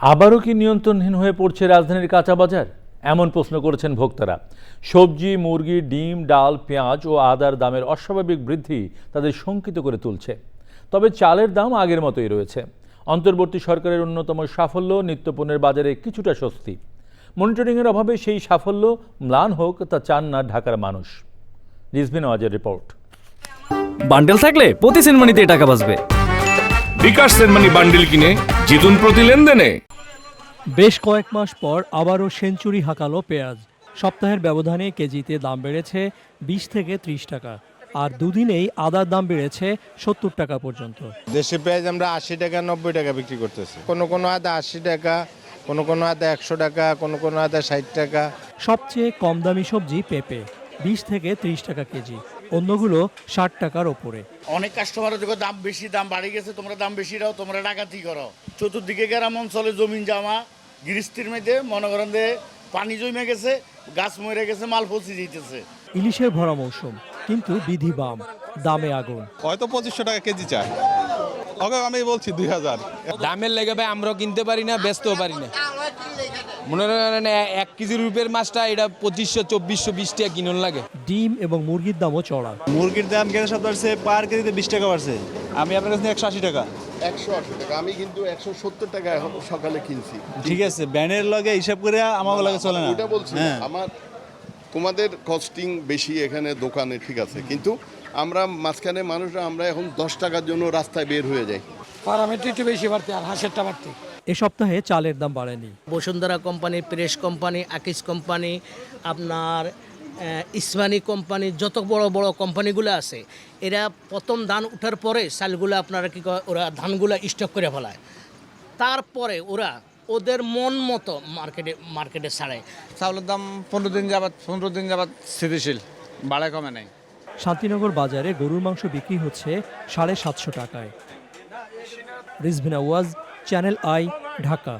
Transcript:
আবারও কি নিয়ন্ত্রণহীন হয়ে পড়ছে রাজধানীর কাঁচা বাজার? এমন প্রশ্ন করেছেন ভোক্তারা। সবজি মুরগি ডিম ডাল পেঁয়াজ ও আদার দামের অস্বাভাবিক বৃদ্ধি তাদের শঙ্কিত করে তুলছে। তবে চালের দাম আগের মতোই রয়েছে। অন্তর্বর্তী সরকারের অন্যতম সাফল্য নিত্যপণ্যের বাজারে কিছুটা স্বস্তি। মনিটরিংয়ের অভাবে সেই সাফল্য ম্লান হোক তা চান না ঢাকার মানুষ। রিজভিন ওয়াজের রিপোর্ট। বান্ডেল থাকলে প্রতি সেনমানিতে টাকা বাঁচবে। বিকাশ সেনমানি বান্ডিল কিনে জিতুন প্রতি লেনদেনে। বেশ কয়েক মাস পর আবারও সেঞ্চুরি হাঁকালো পেঁয়াজ। সপ্তাহের ব্যবধানে কেজিতে দাম বেড়েছে বিশ থেকে ত্রিশ টাকা আর দুদিনেই আদার দাম বেড়েছে সত্তর টাকা পর্যন্ত। দেশি পেঁয়াজ আমরা আশি টাকা নব্বই টাকা বিক্রি করতেছি। কোনো কোনো আদা আশি টাকা কোনো কোনো আদা একশো টাকা কোনো কোনো আদা ষাট টাকা। সবচেয়ে কম দামি সবজি পেঁপে বিশ থেকে ত্রিশ টাকা কেজি। অন্যগুলো ষাট টাকার ওপরে। অনেক কাস্টমার দেখো দাম বেশি দাম বাড়ি গেছে তোমরা দাম বেশি দাও তোমরা ডাকাতি করো। চতুর্দিকে গ্রাম অঞ্চলে জমিন জামা গৃহস্থির মধ্যে মনে করেন যে পানি জমে গেছে গাছ মরে গেছে মাল পচি যেতেছে ইলিশের ভরা মৌসুম কিন্তু বিধি বাম দামে আগুন। হয়তো পঁচিশশো টাকা কেজি চায়। ওকে আমি বলছি দুই হাজার। দামের লেগে ভাই আমরাও কিনতে পারি না বেচতেও পারি না। মনে করেন এক কেজি রুপের মাছটা এটা পঁচিশশো চব্বিশশো বিশ টাকা কিনুন লাগে। ডিম এবং মুরগির দামও চড়া। মুরগির দাম গেলে সব বাড়ছে পার কেজিতে বিশ টাকা বাড়ছে। আমি আপনার কাছে একশো আশি টাকা। একশো আশি টাকা আমি কিন্তু একশো সত্তর টাকা এখন সকালে কিনছি। ঠিক আছে ব্যানের লগে হিসাব করে আমাকে লগে চলে না? ওটা বলছি হ্যাঁ। আমার তোমাদের কস্টিং বেশি এখানে দোকানে ঠিক আছে। কিন্তু আমরা মাঝখানে মানুষরা আমরা এখন দশ টাকার জন্য রাস্তায় বের হয়ে যাই। পারামিটার একটু বেশি বাড়তে আর হাঁসেরটা বাড়তে। এ সপ্তাহে চালের দাম বাড়েনি। বসুন্ধরা কোম্পানি প্রেস কোম্পানি আকিস কোম্পানি আপনার ইসমানি কোম্পানি যত বড় বড় কোম্পানিগুলো আছে এরা প্রথম ধান উঠার পরে চালগুলো আপনারা কী কয় ওরা ধানগুলো স্টক করে ফেলায়। তারপরে ওরা ওদের মন মতো মার্কেটে মার্কেটে ছাড়ে চাউলের দাম পনেরো দিন যাবাত পনেরো দিন যাবাত স্থিতিশীল বাড়ায় কমে নাই। শান্তিনগর বাজারে গরুর মাংস বিক্রি হচ্ছে সাড়ে সাতশো টাকায়। রিজভিনা ওয়াজ চ্যানেল আই ঢাকা।